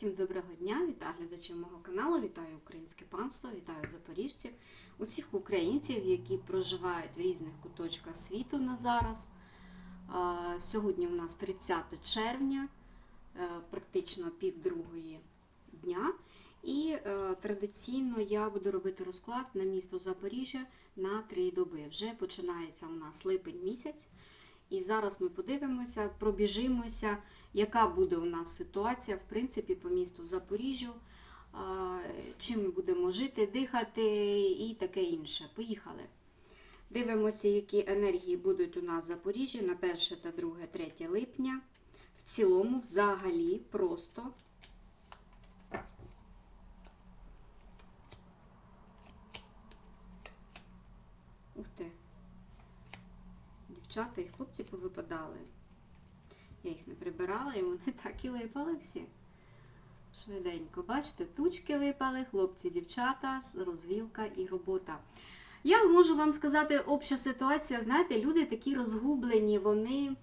Всім доброго дня, вітаю глядачів мого каналу, вітаю українське панство, вітаю запоріжців, усіх українців, які проживають в різних куточках світу на зараз. Сьогодні у нас 30 червня, е, практично півдругої дня. І е, традиційно я буду робити розклад на місто Запоріжжя на три доби. Вже починається у нас липень місяць. І зараз ми подивимося, пробіжимося, яка буде у нас ситуація, в принципі, по місту Запоріжжю, чим ми будемо жити, дихати і таке інше. Поїхали. Дивимося, які енергії будуть у нас в Запоріжжі на 1 та 2, 3 липня. В цілому, взагалі, просто. Дівчата і хлопці повипадали. Я їх не прибирала, і вони так і випали всі. Швиденько, бачите, тучки випали, хлопці, дівчата, розвілка і робота. Я можу вам сказати, обща ситуація, знаєте, люди такі розгублені, вони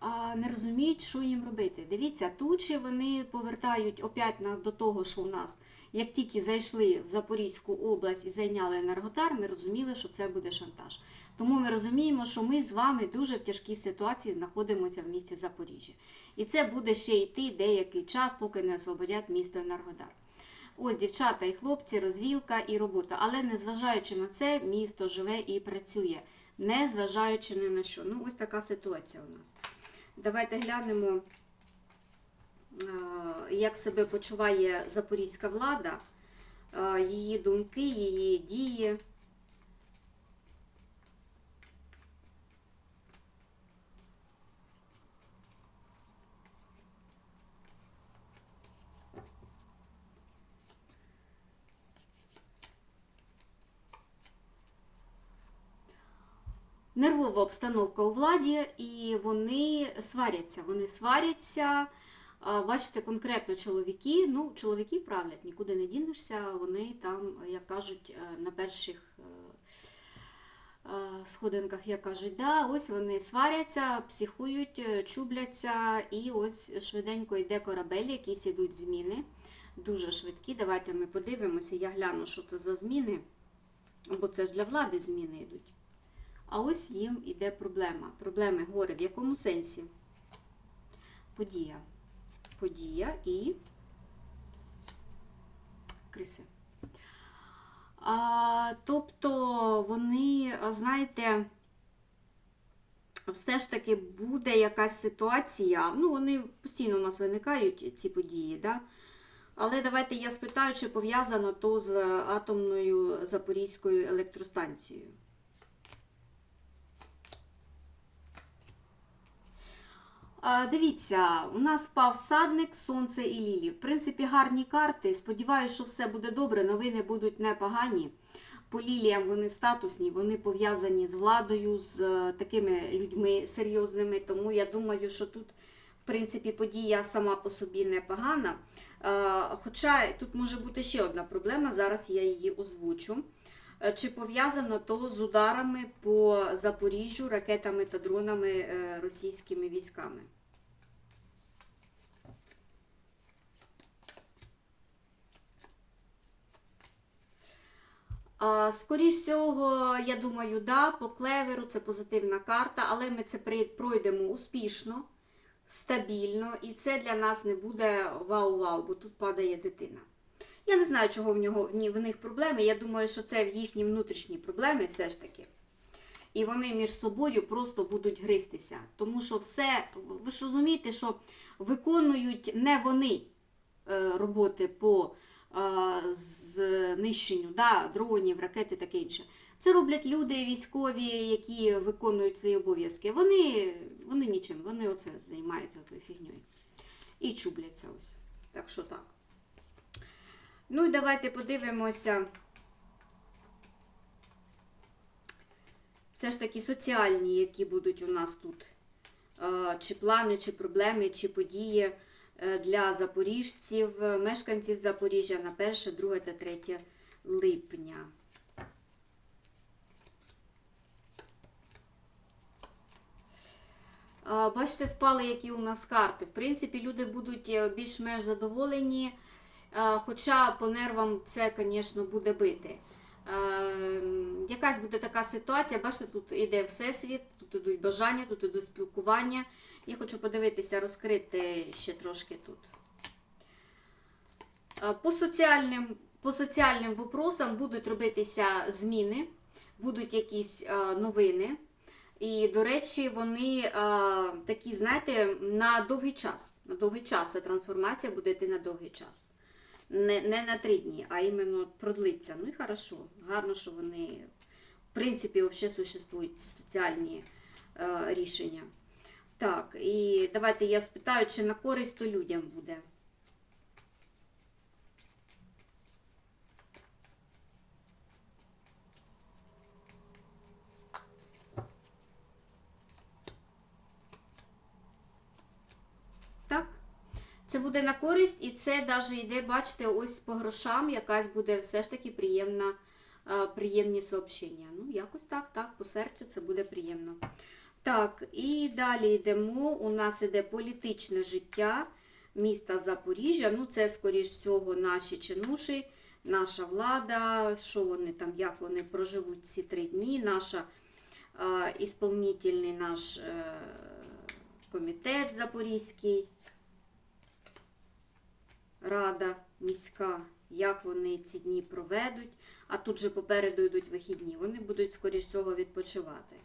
а, не розуміють, що їм робити. Дивіться, тучі вони повертають опять нас до того, що у нас, як тільки зайшли в Запорізьку область і зайняли Енергодар, ми розуміли, що це буде шантаж. Тому ми розуміємо, що ми з вами дуже в тяжкій ситуації знаходимося в місті Запоріжжя. І це буде ще йти деякий час, поки не освободять місто Енергодар. Ось дівчата і хлопці, розвілка і робота. Але незважаючи на це, місто живе і працює, незважаючи ні на що. Ну, ось така ситуація у нас. Давайте глянемо, е, як себе почуває запорізька влада, е, її думки, її дії. Нервова обстановка у владі, і вони сваряться. Вони сваряться. Бачите, конкретно чоловіки. Ну, чоловіки правлять, нікуди не дінешся. Вони там, як кажуть, е, на перших е, е, сходинках, як кажуть, да, ось вони сваряться, психують, чубляться, і ось швиденько йде корабель, якісь ідуть зміни. Дуже швидкі. Давайте ми подивимося. Я гляну, що це за зміни. Бо це ж для влади зміни йдуть. А ось їм іде проблема. Проблеми горе. В якому сенсі? Подія. Подія і криси. А, тобто вони, знаєте, все ж таки буде якась ситуація. Ну, вони постійно у нас виникають, ці події, да? Але давайте я спитаю, чи пов'язано то з атомною Запорізькою електростанцією. Дивіться, у нас впав садник, сонце і лілі. В принципі, гарні карти. Сподіваюся, що все буде добре, новини будуть непогані. По ліліям вони статусні, вони пов'язані з владою, з е, такими людьми серйозними. Тому я думаю, що тут, в принципі, подія сама по собі непогана. Хоча тут може бути ще одна проблема, зараз я її озвучу. Е, Чи пов'язано то з ударами по Запоріжжю ракетами та дронами е, російськими військами? А, Скоріш всього, я думаю, да, по клеверу це позитивна карта, але ми це пройдемо успішно, стабільно, і це для нас не буде вау-вау, бо тут падає дитина. Я не знаю, чого в нього в них проблеми. Я думаю, що це їхні внутрішні проблеми все ж таки. І вони між собою просто будуть гристися. Тому що все, ви ж розумієте, що виконують не вони е, роботи по е, знищенню да, дронів, ракет і таке інше. Це роблять люди військові, які виконують свої обов'язки. Вони, вони нічим, вони оце займаються тою фігньою. І чубляться ось. Так що так. Ну і давайте подивимося. Все ж таки соціальні, які будуть у нас тут. Е, Чи плани, чи проблеми, чи події е, для запоріжців, е, мешканців Запоріжжя на 1, 2 та 3 липня. Бачите, впали, які у нас карти. В принципі, люди будуть е, більш-менш задоволені, хоча по нервам це, звісно, буде бити. Якась буде така ситуація, бачите, тут іде всесвіт, тут ідуть бажання, тут ідуть спілкування. Я хочу подивитися, розкрити ще трошки тут. По соціальним, по соціальним вопросам будуть робитися зміни, будуть якісь новини. І, до речі, вони такі, знаєте, на довгий час. На довгий час ця трансформація буде йти на довгий час. Не, не на три дні, а іменно продлиться. Ну і хорошо. Гарно, що вони, в принципі, взагалі существують соціальні е, рішення. Так, і давайте я спитаю, чи на користь то людям буде. Так? Це буде на користь, і це навіть йде, бачите, ось по грошам якась буде все ж таки приємна, е, приємні сообщення. Ну, якось так, так, по серцю це буде приємно. Так, і далі йдемо. У нас іде політичне життя міста Запоріжжя. Ну, це, скоріш всього, наші чинуші, наша влада, що вони там, як вони проживуть ці три дні, наша е, ісполнительний наш е, комітет Запорізький. Рада міська, як вони ці дні проведуть, а тут же попереду йдуть вихідні. Вони будуть, скоріш всього, відпочивати.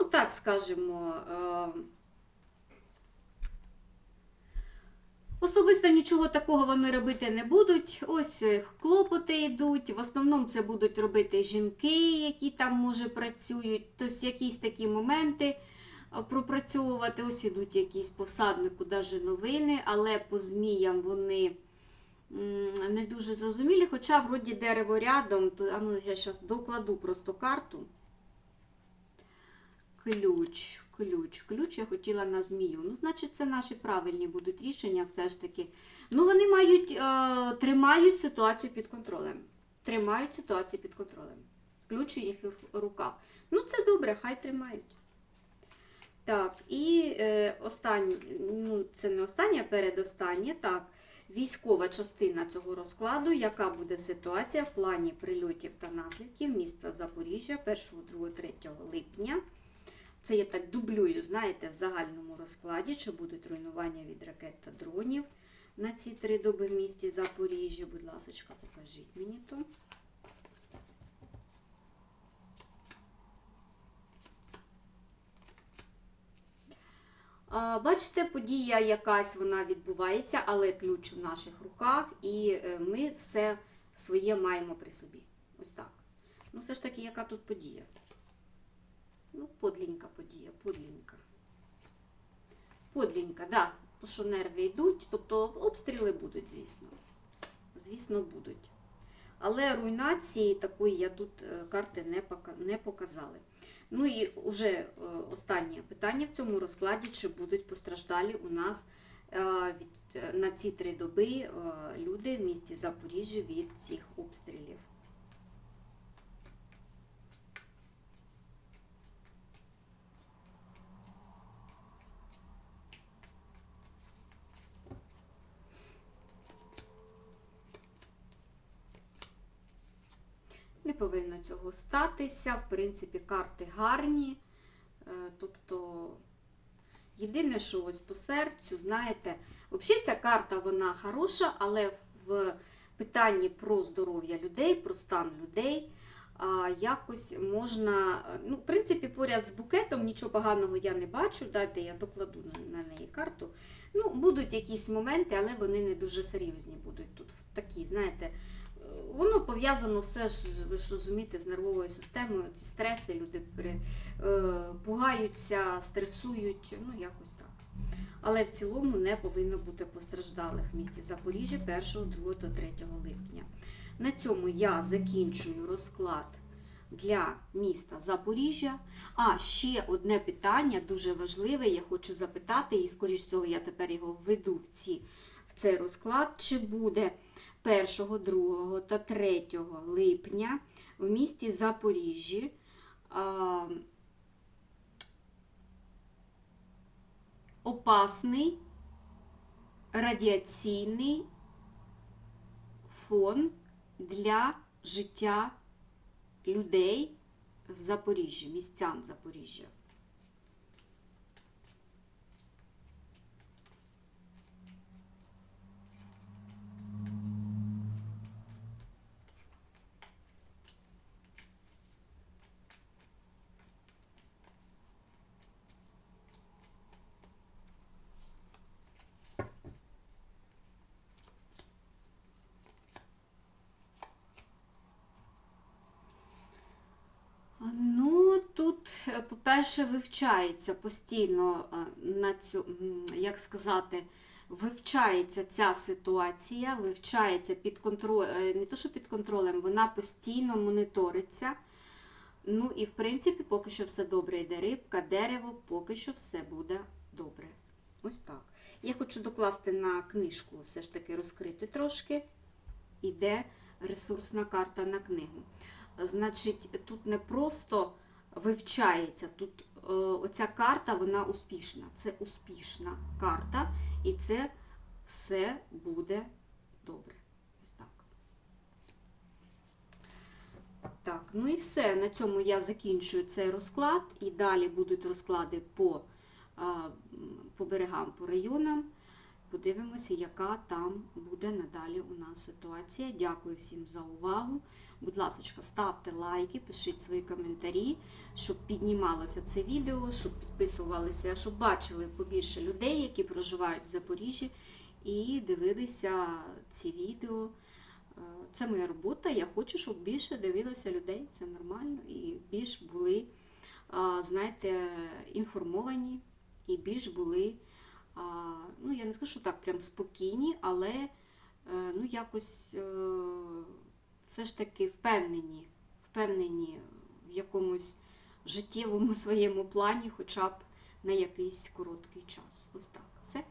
Ну, так скажемо. Особисто нічого такого вони робити не будуть. Ось е, клопоти йдуть. В основному це будуть робити жінки, які там може працюють. Тобто якісь такі моменти пропрацьовувати. Ось ідуть якісь посаднику, навіть новини, але по зміям вони не дуже зрозумілі. Хоча, вроді, дерево рядом, то а ну, я зараз докладу просто карту. Ключ, ключ, ключ я хотіла на змію. Ну, значить, це наші правильні будуть рішення все ж таки. Ну, вони мають, е, тримають ситуацію під контролем. Тримають ситуацію під контролем. Ключ у їх руках. Ну, це добре, хай тримають. Так, і е, останнє, ну, це не останнє, а передостаннє. Так, військова частина цього розкладу, яка буде ситуація в плані прильотів та наслідків міста Запоріжжя 1, 2, 3 липня. Це я так дублюю, знаєте, в загальному розкладі, чи будуть руйнування від ракет та дронів на ці три доби в місті Запоріжжя. Будь ласка, покажіть мені то. Бачите, подія якась вона відбувається, але ключ в наших руках, і е, ми все своє маємо при собі. Ось так. Ну, все ж таки, яка тут подія? Ну, подлінька подія, подлінька. Подлінька, да, бо що нерви йдуть, тобто обстріли будуть, звісно. Звісно, будуть. Але руйнації такої я тут е, карти не пока- показали. Ну і вже е, останнє питання в цьому розкладі: чи будуть постраждалі у нас е, від, на ці три доби люди в місті Запоріжжя від цих обстрілів? Повинно цього статися. В принципі, карти гарні. Е, Тобто, єдине, що ось по серцю, знаєте, взагалі ця карта вона хороша, але в питанні про здоров'я людей, про стан людей. Якось можна, ну, в принципі, поряд з букетом нічого поганого я не бачу. Дайте я докладу на неї карту. Ну, будуть якісь моменти, але вони не дуже серйозні будуть тут такі, знаєте, воно пов'язано все ж, ви ж розумієте, з нервовою системою, ці стреси, люди при, е, пугаються, стресують, ну якось так. Але в цілому не повинно бути постраждалих в місті Запоріжжя 1, 2 та 3 липня. На цьому я закінчую розклад для міста Запоріжжя. А ще одне питання дуже важливе. Я хочу запитати, і скоріш всього я тепер його введу в ці в цей розклад, чи буде 1, 2 та 3 липня в місті Запоріжжі опасний радіаційний фон для життя людей в Запоріжжі, містян Запоріжжя. Ну, тут, е, по-перше, вивчається постійно е, на цю, як сказати, вивчається ця ситуація, вивчається під контролем, не то, що під контролем, вона постійно моніториться. Ну і в принципі, поки що все добре йде рибка, дерево, поки що все буде добре. Ось так. Я хочу докласти на книжку, все ж таки розкрити трошки. Іде ресурсна карта на книгу. Значить, тут не просто вивчається, тут е, оця карта, вона успішна. Це успішна карта, і це все буде добре. Ось так. Так, ну і все. На цьому я закінчую цей розклад. І далі будуть розклади по, по берегам, по районам. Подивимося, яка там буде надалі у нас ситуація. Дякую всім за увагу. Будь ласка, ставте лайки, пишіть свої коментарі, щоб піднімалося це відео, щоб підписувалися, щоб бачили побільше людей, які проживають в Запоріжжі, і дивилися ці відео. Е, Це моя робота. Я хочу, щоб більше дивилося людей. Це нормально, і більш були, знаєте, інформовані, і більш були, ну я не скажу, так прям спокійні, але е, ну якось е, все ж таки впевнені, впевнені в якомусь життєвому своєму плані, хоча б на якийсь короткий час. Ось так. Все.